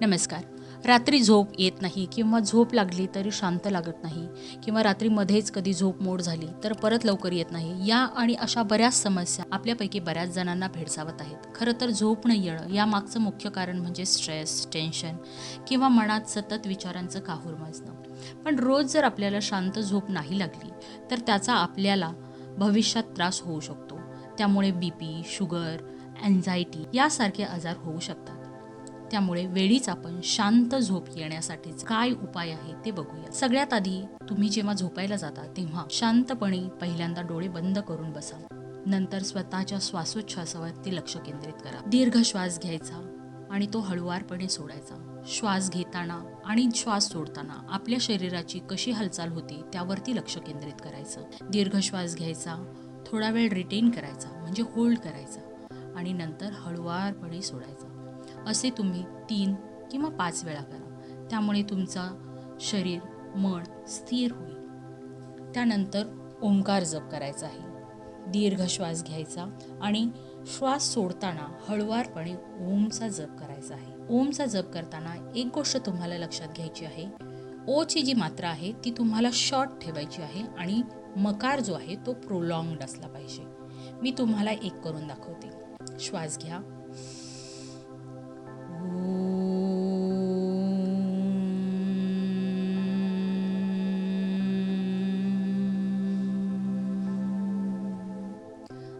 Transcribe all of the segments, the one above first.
नमस्कार. रात्री झोप येत नाही किंवा झोप लागली तरी शांत लागत नाही किंवा रात्री मध्येच कधी झोप मोड झाली तर परत लवकर येत नाही या आणि अशा बऱ्याच समस्या आपल्यापैकी बऱ्याच जणांना भेडसावत आहेत. खरं तर झोप न येणं यामागचं मुख्य कारण म्हणजे स्ट्रेस टेन्शन किंवा मनात सतत विचारांचं काहूर माजणं पण रोज जर आपल्याला शांत झोप नाही लागली तर त्याचा आपल्याला भविष्यात त्रास होऊ शकतो. त्यामुळे बी पी शुगर अँझायटी यासारखे आजार होऊ शकतात. त्यामुळे वेळीच आपण शांत झोप येण्यासाठी काय उपाय आहे ते बघूया सगळ्यात आधी तुम्ही जेव्हा झोपायला जाता तेव्हा शांतपणे पहिल्यांदा डोळे बंद करून बसा. नंतर स्वतःच्या श्वासोच्छ्वासावरती लक्ष केंद्रित करा. दीर्घ श्वास घ्यायचा आणि तो हळुवारपणे सोडायचा. श्वास घेताना आणि श्वास सोडताना आपल्या शरीराची कशी हालचाल होते त्यावरती लक्ष केंद्रित करायचं. दीर्घ श्वास घ्यायचा थोडा वेळ रिटेन करायचा म्हणजे होल्ड करायचा आणि नंतर हळुवारपणे सोडायचा. असे तुम्ही तीन किंवा पाच वेळा करा. त्यामुळे तुमचा शरीर मन स्थिर होईल. त्यानंतर ओंकार जप करायचा आहे. दीर्घ श्वास घ्यायचा आणि श्वास सोडताना हळुवारपणे ओमचा जप करायचा आहे. ओमचा जप करताना एक गोष्ट तुम्हाला लक्षात घ्यायची आहे. ओची जी मात्रा आहे ती तुम्हाला शॉर्ट ठेवायची आहे आणि मकार जो आहे तो प्रोलॉंग्ड असला पाहिजे. मी तुम्हाला एक करून दाखवते. श्वास घ्या.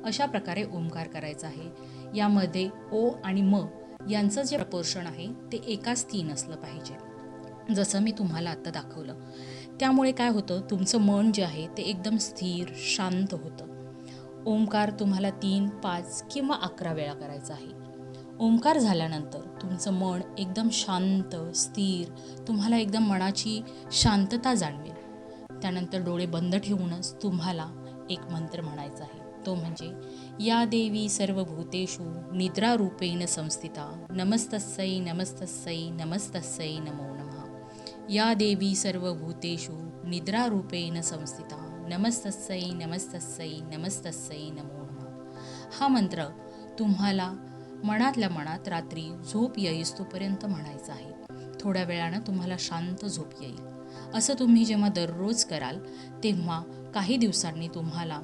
अशा प्रकारे ओंकार करायचा आहे. यामध्ये ओ आणि म यांचं जे प्रपोर्शन आहे ते एकाच तीन असलं पाहिजे. जसं मी तुम्हाला आत्ता दाखवलं. त्यामुळे काय होतं तुमचं मन जे आहे ते एकदम स्थिर शांत होतं. ओंकार तुम्हाला तीन पाच किंवा अकरा वेळा करायचा आहे. ओंकार झाल्यानंतर तुमचं मन एकदम शांत स्थिर तुम्हाला एकदम मनाची शांतता जाणवेल. त्यानंतर डोळे बंद ठेवूनच तुम्हाला एक मंत्र म्हणायचा आहे. तो म्हणजे या देवी सर्व भूतेषु निद्रारूपेण संस्थिता। नमस्तस्यै नमस्तस्यै नमस्तस्यै नमो नमः। या देवी सर्व भूतेषु निद्रारूपेण संस्थिता। नमस्तस्यै नमस्तस्यै नमस्तस्यै नमो नमः। हा मंत्र तुम्हाला मनातल्या मनात रात्री झोप येईस्तोपर्यंत म्हणायचा आहे. थोड्या वेळानं तुम्हाला शांत झोप येईल. असं तुम्ही जेव्हा दररोज कराल तेव्हा काही दिवसांनी तुम्हाला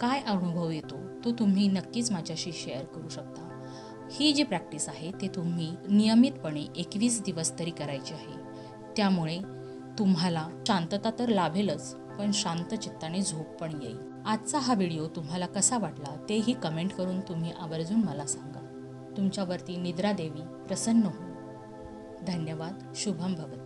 काय अनुभव येतो तो तुम्ही नक्कीच माझ्याशी शेअर करू शकता. ही जी प्रॅक्टिस आहे ते तुम्ही नियमितपणे एकवीस दिवस तरी करायची आहे. त्यामुळे तुम्हाला शांतता तर लाभेलच पण शांत चित्ताने झोप पण येईल. आजचा हा व्हिडिओ तुम्हाला कसा वाटला तेही कमेंट करून तुम्ही आवर्जून मला सांगा. तुमच्यावरती निद्रा देवी प्रसन्न हो धन्यवाद शुभम भवतु.